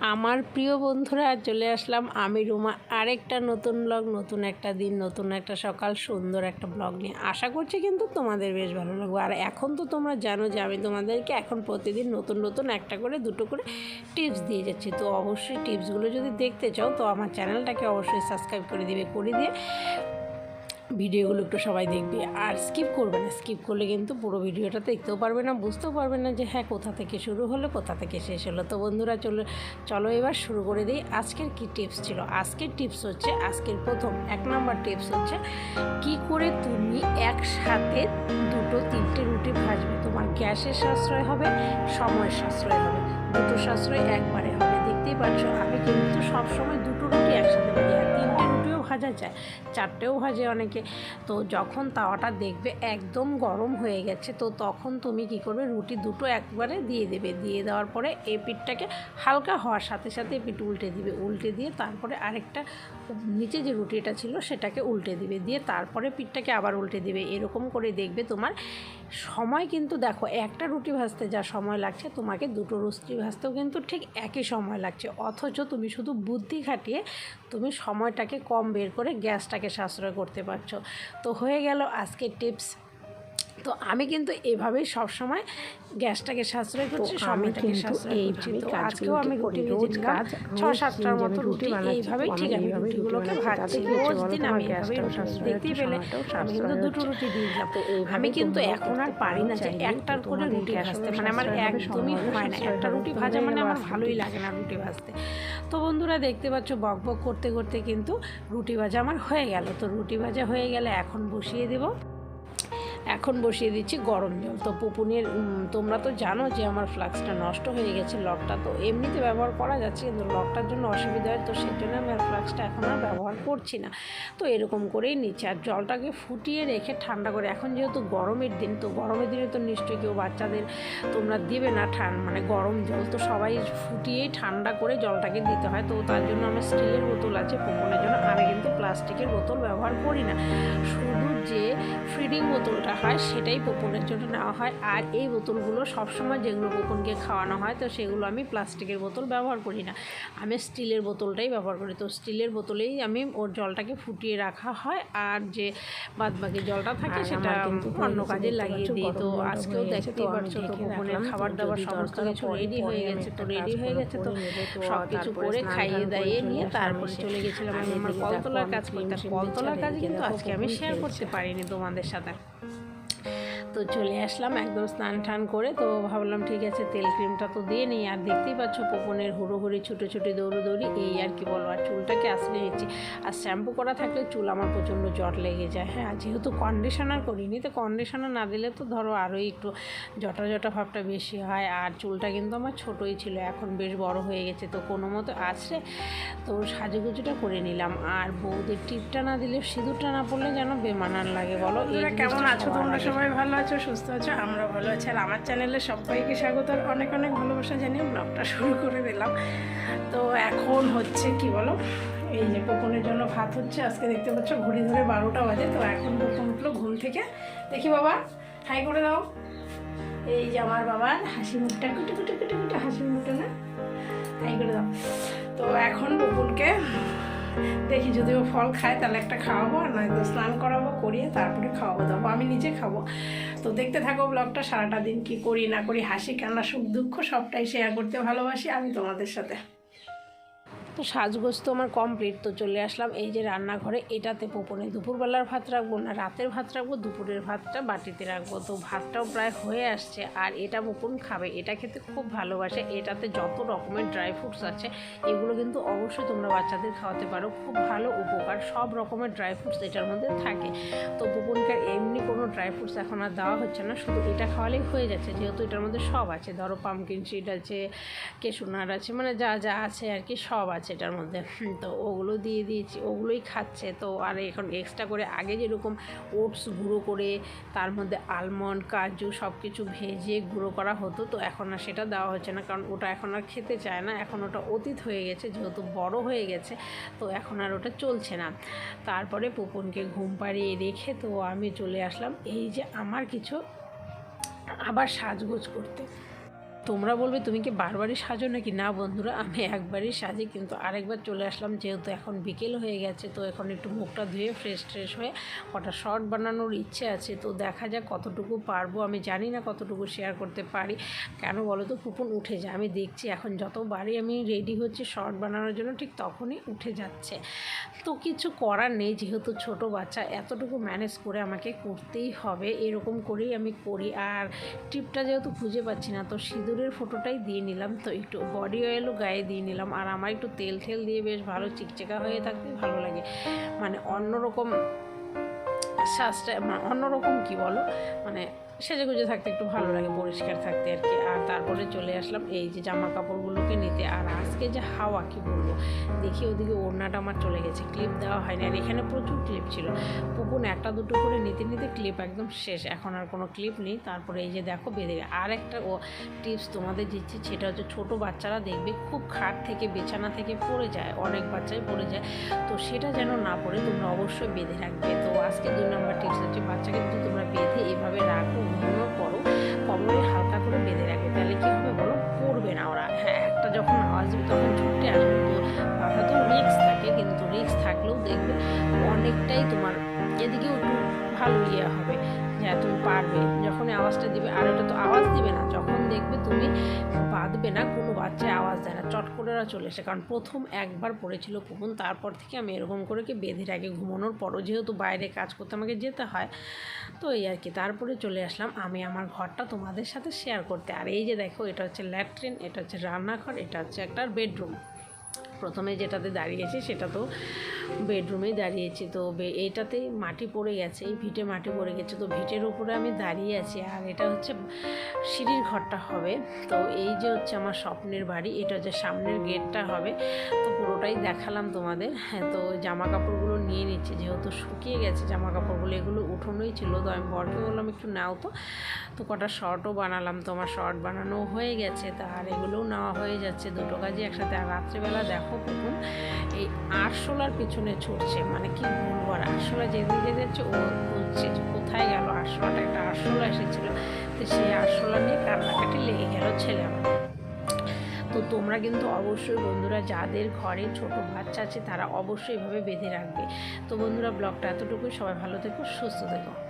আমার প্রিয় বন্ধুরা, চলে আসলাম আমি রুমা। আরেকটা নতুন ব্লগ নতুন একটা দিন, নতুন একটা সকাল, সুন্দর একটা ব্লগ নিয়ে। আশা করছি কিন্তু তোমাদের বেশ ভালো লাগবে। আর এখন তো তোমরা জানো যে আমি তোমাদেরকে এখন প্রতিদিন নতুন নতুন একটা করে, দুটো করে টিপস দিয়ে যাচ্ছি। তো অবশ্যই টিপসগুলো যদি দেখতে চাও, তো আমার চ্যানেলটাকে অবশ্যই সাবস্ক্রাইব করে দিবে, করে দিয়ে ভিডিওগুলো একটু সবাই দেখবে। আর স্কিপ করবে না স্কিপ করলে কিন্তু পুরো ভিডিওটা দেখতেও পারবে না, বুঝতেও পারবে না যে হ্যাঁ কোথা থেকে শুরু হলো, কোথা থেকে শেষ হলো। তো বন্ধুরা, চলো চলো এবার শুরু করে দিই। আজকের কি টিপস ছিল? আজকের টিপস হচ্ছে, আজকের প্রথম এক নম্বর টিপস হচ্ছে, কি করে তুমি একসাথে দুটো, তিনটে রুটি ভাজবে? তোমার গ্যাসের সাশ্রয় হবে, সময়ের সাশ্রয় হবে। দুটো সাশ্রয় একবারে হবে। দেখতেই পাচ্ছ, আমি কিন্তু সবসময় দুটো রুটি একসাথে ভাজি ভাজা যায়, চারটেও ভাজে অনেকে। তো যখন তাওয়াটা দেখবে একদম গরম হয়ে গেছে, তো তখন তুমি কি করবে, রুটি দুটো একবারে দিয়ে দেবে। দিয়ে দেওয়ার পরে এ পিঠটাকে হালকা হওয়ার সাথে সাথে পিঠ উল্টে দিবে। উল্টে দিয়ে তারপরে আরেকটা নিচে যে রুটিটা ছিল সেটাকে উল্টে দিবে। দিয়ে তারপরে পিঠটাকে আবার উল্টে দিবে। এরকম করে দেখবে তোমার সময় কিন্তু দেখো, একটা রুটি ভাজতে যা সময় লাগছে, তোমাকে দুটো রুটি ভাজতেও কিন্তু ঠিক একই সময় লাগছে। অথচ তুমি শুধু বুদ্ধি খাটিয়ে তুমি সময়টাকে কম বের করে গ্যাসটাকে সাশ্রয় করতে পারছ। তো হয়ে গেল আজকের টিপস। তো আমি কিন্তু এভাবেই সবসময় গ্যাসটাকে সাশ্রয় করছি সময়টাকে সাশ্রয় করছি। তো আজকেও আমি। রুটি রোজ কাজ, ছ সাতটার মতো রুটি এইভাবেই ঠিক আমি রুটিগুলোকে রুটি ভাজছি। রোজ দিন আমি এভাবেই দেখতেই পেলে আমি কিন্তু দুটো। রুটি তো এইভাবেই আমি কিন্তু এখন আর পারি না যে একটার করে রুটি ভাজতে মানে আমার একদমই হয় না। একটা রুটি ভাজা মানে আমার ভালোই লাগে না রুটি ভাজতে। তো বন্ধুরা দেখতে পাচ্ছ বক বক করতে করতে কিন্তু রুটি ভাজা আমার হয়ে গেল। তো রুটি ভাজা হয়ে গেলে এখন বসিয়ে দেবো এখন বসিয়ে দিচ্ছি গরম জল। তো পুপুনের তোমরা তো জানো যে আমার ফ্লাক্সটা নষ্ট হয়ে গেছে লকটা, তো এমনিতে ব্যবহার করা যাচ্ছে কিন্তু লকটার জন্য অসুবিধা হয়, তো সেই জন্য আমি আর ফ্লাক্সটা এখন আর ব্যবহার করছি না। তো এরকম করেই নিচ্ছি আর জলটাকে ফুটিয়ে রেখে ঠান্ডা করে, এখন যেহেতু গরমের দিন, তো গরমের দিনে তো নিশ্চয়ই কেউ বাচ্চাদের তোমরা দিবে না ঠান মানে গরম জল, তো সবাই ফুটিয়েই ঠান্ডা করে জলটাকে দিতে হয়, তো তার জন্য আমার স্টিলের বোতল আছে, পুপনের জন্য, আমি কিন্তু প্লাস্টিকের বোতল ব্যবহার করি না। শুধু যে ফিডিং বোতলটা হয় সেটাই পোপনের জন্য নেওয়া হয়। আর এই বোতলগুলো সবসময় যেগুলো পোপনকে খাওয়ানো হয় তো সেগুলো আমি প্লাস্টিকের বোতল ব্যবহার করি না। আমি স্টিলের বোতলটাই ব্যবহার করি। তো স্টিলের বোতলেই আমি ওর জলটাকে ফুটিয়ে রাখা হয় আর যে বাদ বাকি জলটা থাকে সেটা অন্য কাজে লাগিয়ে দিই। তো আজকেও গেছে, দেখতেই পাচ্ছ তো ঢেকে পোপনের খাবার দাবার সমস্ত কিছু রেডি হয়ে গেছে তো রেডি হয়ে গেছে তো সব কিছু করে খাইয়ে দাইয়ে নিয়ে তারপরে চলে গেছিলাম আমি আমার কলতলার কাজ করতে কলতলার কাজ কিন্তু আজকে আমি শেয়ার করতে পারিনি তোমাদের সাথে। tratar. তো চলে আসলাম একদম স্নান টান করে তো ভাবলাম ঠিক আছে তেল ক্রিমটা তো দিয়ে নিই। আর দেখতেই পাচ্ছ পোপনের হুড়োহুড়ি ছুটে ছুটে দৌড়ো দৌড়ি এই আর কি বলো আর চুলটাকে আসলে নিচ্ছি। আর শ্যাম্পু করা থাকলে চুল আমার প্রচণ্ড জট লেগে যায়। হ্যাঁ যেহেতু কন্ডিশনার করিনি তো কন্ডিশনার না দিলে তো ধরো আরোই একটু জটা জটা ভাবটা বেশি হয়। আর চুলটা কিন্তু আমার ছোটোই ছিল এখন বেশ বড় হয়ে গেছে তো কোনো মতো আসলে তো সাজুগুজুটা করে নিলাম। আর বৌদের টিপটা না দিলে সিঁদুরটা না পড়লে যেন বেমানান লাগে বলো? কেমন আছো? তোমরা সবাই ভালো আছো, সুস্থ আছো আমরা ভালো আছি। আর আমার চ্যানেলে সবাইকে স্বাগত। আর অনেক অনেক ভালোবাসা জানিয়ে ব্লগটা শুরু করে দিলাম। তো এখন হচ্ছে কি বলো? এই যে পোপনের জন্য ভাত হচ্ছে, আজকে দেখতে পাচ্ছ ঘড়ি ধরে বারোটা বাজে, তো এখন পোপন উঠল ঘুম থেকে। দেখি বাবা, হাই করে দাও। এই যে আমার বাবার হাসি মুখটা কুটে কুটে কুটে কুটে হাসি মুখটা না? হাই করে দাও। তো এখন বকুলকে দেখি যদি ও ফল খায়, তাহলে একটা খাওয়াবো আর নয়তো স্নান করাবো, করিয়ে তারপরে খাওয়াবো, দাবো। আমি নিজে খাব। তো দেখতে থাকো ব্লগটা, সারাটা দিন কি করি, না করি, হাসি, কান্না, সুখ, দুঃখ সবটাই শেয়ার করতে ভালোবাসি আমি তোমাদের সাথে। তো সাজগোজ তো আমার কমপ্লিট তো চলে আসলাম এই যে রান্নাঘরে। এটাতে পোপনে দুপুরবেলার ভাত রাখব না, রাতের ভাত রাখব, দুপুরের ভাতটা বাটিতে রাখব। তো ভাতটাও প্রায় হয়ে আসছে আর এটা পোপন খাবে, এটা খেতে খুব ভালোবাসে। এটাতে যত রকমের ড্রাই ফ্রুটস আছে, এগুলো কিন্তু অবশ্যই তোমরা বাচ্চাদের খাওয়াতে পারো। খুব ভালো উপকার, সব রকমের ড্রাই ফ্রুটস এটার মধ্যে থাকে। তো পোপনকে এমনি কোনো ড্রাই ফ্রুটস এখন আর দেওয়া হচ্ছে না, শুধু এটা খাওয়ালেই হয়ে যাচ্ছে, যেহেতু এটার মধ্যে সব আছে। ধরো পামকিন সিড আছে, কেশুনার আছে মানে যা যা আছে আর কি সব আছে। এটার মধ্যে। তো ওগুলো দিয়ে দিয়েছি, ওগুলোই খাচ্ছে। তো আর এখন এক্সট্রা করে আগে যেরকম ওটস গুঁড়ো করে, তার মধ্যে আলমন্ড কাজু সব কিছু ভেজে গুঁড়ো করা হতো, তো এখন আর সেটা দেওয়া হচ্ছে না, কারণ ওটা এখন আর খেতে চায় না। এখন ওটা অতীত হয়ে গেছে, যেহেতু বড় হয়ে গেছে, তো এখন আর ওটা চলছে না। তারপরে পুপনকে ঘুম পাড়িয়ে রেখে তো আমি চলে আসলাম। এই যে আমার কিছু আবার সাজগোজ করতে। তোমরা বলবে তুমি কি বারবারই সাজো নাকি? না বন্ধুরা, আমি একবারই সাজি, কিন্তু আরেকবার চলে আসলাম যেহেতু এখন বিকেল হয়ে গেছে, তো এখন একটু মুখটা ধুয়ে ফ্রেশ ট্রেশ হয়ে কটা শর্ট বানানোর ইচ্ছে আছে, তো দেখা যাক কতটুকু পারব। আমি জানি না কতটুকু শেয়ার করতে পারি। কেন বলো তো কুপন উঠে যায়। আমি দেখছি এখন যতবারই আমি রেডি হচ্ছি শর্ট বানানোর জন্য, ঠিক তখনই উঠে যাচ্ছে। তো কিছু করার নেই, যেহেতু ছোট বাচ্চা, এতটুকু ম্যানেজ করে আমাকে করতেই হবে। এরকম করেই আমি করি। আর টিপটা যেহেতু খুঁজে পাচ্ছি না, তো সিঁদুরের ফোটোটাই দিয়ে নিলাম। তো একটু বডি অয়েলও গায়ে দিয়ে নিলাম। আর আমার একটু তেল ঠেল দিয়ে বেশ ভালো চিকচিকা হয়ে থাকতে ভালো লাগে। মানে অন্যরকম শ্বাসটা মানে অন্যরকম কি বলো? মানে সেজে গুজে থাকতে একটু ভালো লাগে, পরিষ্কার থাকতে আর কি। আর তারপরে চলে আসলাম এই যে জামা কাপড়গুলোকে নিতে। আর আজকে যে হাওয়া কি বলব? দেখি ওদিকে ওড়নাটা আমার চলে গেছে ক্লিপ দেওয়া হয়নি। আর এখানে প্রচুর ক্লিপ ছিল। পুকুন একটা দুটো করে নিতে নিতে ক্লিপ একদম শেষ। এখন আর কোনো ক্লিপ নেই। তারপরে এই যে দেখো বেঁধে আর একটা ও টিপস তোমাদের দিচ্ছি, সেটা হচ্ছে ছোট বাচ্চারা দেখবে খুব খাট থেকে, বিছানা থেকে পড়ে যায়, অনেক বাচ্চাই পড়ে যায়। তো সেটা যেন না পড়ে, তোমরা অবশ্যই বেঁধে রাখবে। তো আজকে দুই নম্বর টিপস হচ্ছে বাচ্চাকে যদি তোমরা বেঁধে এভাবে রাখো। ঘুমানোর পরও কোমরে হালকা করে বেঁধে চট করে ওরা চলে এসে, কারণ প্রথম একবার পড়েছিল কুকুন তারপর থেকে আমি এরকম করে কি বেঁধে রাখি ঘুমানোর পরও যেহেতু বাইরে কাজ করতে আমাকে যেতে হয়। তো এই আর কি, তারপরে চলে আসলাম আমি আমার ঘরটা তোমাদের সাথে শেয়ার করতে। আর এই যে দেখো, এটা হচ্ছে ল্যাট্রিন, এটা হচ্ছে রান্নাঘর, এটা হচ্ছে একটা বেডরুম প্রথমে যেটাতে দাঁড়িয়েছি সেটা তো বেডরুমেই দাঁড়িয়েছি। তো এইটাতেই মাটি পড়ে গেছে, এই ভিটে মাটি পড়ে গেছে। তো ভিটের উপরে আমি দাঁড়িয়ে আছি আর এটা হচ্ছে সিঁড়ির ঘরটা হবে। তো এই যে হচ্ছে আমার স্বপ্নের বাড়ি, এটা হচ্ছে সামনের গেটটা হবে, তো পুরোটাই দেখালাম তোমাদের। হ্যাঁ তো জামা কাপড়গুলো নিয়ে নিচ্ছি, যেহেতু শুকিয়ে গেছে জামা কাপড়গুলো এগুলো উঠোনোই ছিল। তো আমি বরকে বললাম, একটু নাও তো। তো কটা শর্টও বানালাম তোমার শর্ট বানানো হয়ে গেছে। তা আর এগুলোও নেওয়া হয়ে যাচ্ছে দুটো কাজই একসাথে। আর রাত্রেবেলা দেখো কুকুর এই আরশোলার পিছনে ছুটছে। মানে কি বলব, আর আরশোলা যেদিকে যাচ্ছে ও খুঁজছে যে কোথায় গেল আরশোলাটা? একটা আরশোলা এসেছিল। তো সেই আরশোলা নিয়ে কান্নাকাটি লেগে গেল ছেলে আমার তো তোমরা কিন্তু অবশ্যই বন্ধুরা, যাদের ঘরে ছোট বাচ্চা আছে, তারা অবশ্যই এভাবে বেঁধে রাখবে। তো বন্ধুরা, ব্লগটা এতটুকুই। সবাই ভালো থেকো, সুস্থ থেকো।